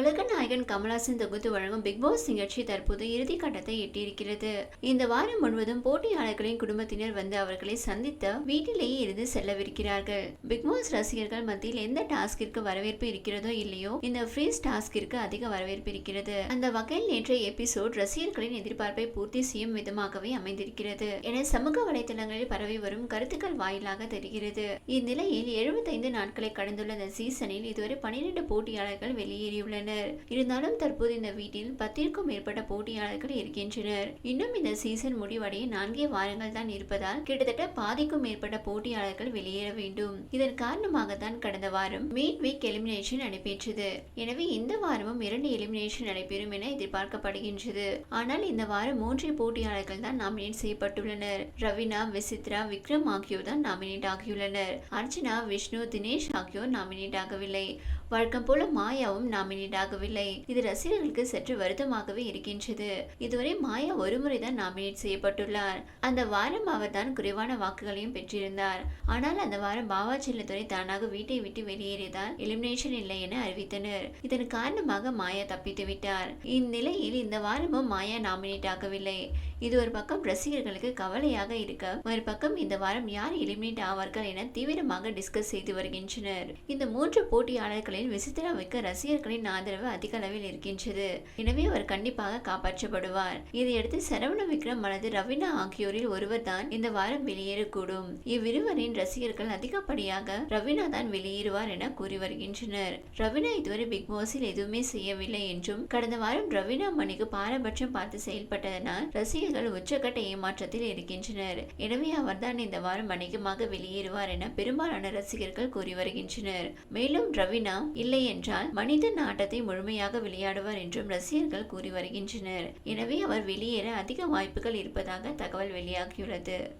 உலக நாயகன் கமலாசன் தொகுத்து வழங்கும் பிக் பாஸ் நிகழ்ச்சி தற்போது இறுதி கட்டத்தை எட்டியிருக்கிறது. இந்த வாரம் முழுவதும் போட்டியாளர்களின் குடும்பத்தினர் வந்து அவர்களை சந்தித்த வீட்டிலேயே இருந்து செல்லவிருக்கிறார்கள். பிக் பாஸ் ரசிகர்கள் மத்தியில் எந்த டாஸ்கிற்கு வரவேற்பு இருக்கிறதோ இல்லையோ இந்த ஃப்ரீஸ் டாஸ்கிற்கு அதிக வரவேற்பு இருக்கிறது. அந்த வகையில் நேற்றைய எபிசோட் ரசிகர்களின் எதிர்பார்ப்பை பூர்த்தி செய்யும் விதமாகவே அமைந்திருக்கிறது. என சமூக வலைதளங்களில் பரவி வரும் கருத்துக்கள் வாயிலாக தெரிகிறது. இந்நிலையில் எழுபத்தைந்து நாட்களை கடந்துள்ள இந்த சீசனில் இதுவரை பனிரெண்டு போட்டியாளர்கள் வெளியேறியுள்ளனர். இருந்தாலும் தற்போது இந்த வீட்டில் பத்திற்கும் மேற்பட்ட போட்டியாளர்கள் இருக்கின்றனர். இன்னும் இந்த சீசன் முடிவடைய நான்கே வாரங்கள் தான் இருப்பதால் கிட்டத்தட்ட பாதிக்கும் மேற்பட்ட போட்டியாளர்கள் வெளியேற வேண்டும். இதன் காரணமாக தான் கடந்த வாரம் மீட் வீக் எலிமினேஷன் நடைபெற்றது. எனவே இந்த வாரமும் இரண்டு எலிமினேஷன் நடைபெறும் என எதிர்பார்க்கப்படுகின்றது. ஆனால் இந்த வாரம் மூன்று போட்டியாளர்கள் தான் நாமினேட் செய்யப்பட்டுள்ளனர். ரவினா விசித்ரா விக்ரம் ஆகியோர் தான் நாமினேட் ஆகியுள்ளனர். அர்ச்சனா விஷ்ணு தினேஷ் ஆகியோர் நாமினேட் ஆகவில்லை. வழக்கம் போல மாயாவும் நாமினேட் ஆகவில்லை இது ரசிகர்களுக்கு சற்று வருத்தமாகவே இருக்கின்றது. இதுவரை மாயா ஒருமுறை தான் நாமினேட் செய்யப்பட்டுள்ளார். அந்த வாரம் அவர் தான் குறைவான வாக்குகளையும் பெற்றிருந்தார். ஆனால் அந்த வாரம் பாபா செல்லத்துறை தானாக வீட்டை விட்டு வெளியேறியதால் எலிமினேஷன் இல்லை என அறிவித்தனர். இதன் காரணமாக மாயா தப்பித்து விட்டார். இந்நிலையில் இந்த வாரமும் மாயா நாமினேட் ஆகவில்லை. இது ஒரு பக்கம் ரசிகர்களுக்கு கவலையாக இருக்க ஒரு பக்கம் இந்த வாரம் யார் எலிமினேட் ஆவார்கள் என தீவிரமாக டிஸ்கஸ் செய்து வருகின்றனர். இந்த மூன்று போட்டியாளர்களில் விசித்திராவுக்கு ரசிகர்களின் ஆதரவு அதிக அளவில் இருக்கின்றது. எனவே அவர் கண்டிப்பாக காப்பாற்றப்படுவார். இதையடுத்து சரவண விக்ரம் அல்லது ரவினா ஆகியோரில் ஒருவர் தான் இந்த வாரம் வெளியேறக்கூடும். இவ்விருவரின் ரசிகர்கள் அதிகப்படியாக ரவினா தான் வெளியேறுவார் என கூறி வருகின்றனர். ரவினா இதுவரை பிக் பாஸில் எதுவுமே செய்யவில்லை என்றும் கடந்த வாரம் ரவினா மணிக்கு பாரபட்சம் பார்த்து செயல்பட்டதனால் ரசிகர்கள் உச்சக்கட்ட ஏமாற்றத்தில் இருக்கின்றனர். எனவே அவர்தான் இந்த வாரம் அநேகமாக வெளியேறுவார் என பெரும்பாலான ரசிகர்கள் கூறி வருகின்றனர். மேலும் ரவினா இல்லை என்றால் மனித நாட்டத்தை முழுமையாக விளையாடுவார் என்றும் ரசிகர்கள் கூறி வருகின்றனர். எனவே அவர் வெளியேற அதிக வாய்ப்புகள் இருப்பதாக தகவல் வெளியாகியுள்ளது.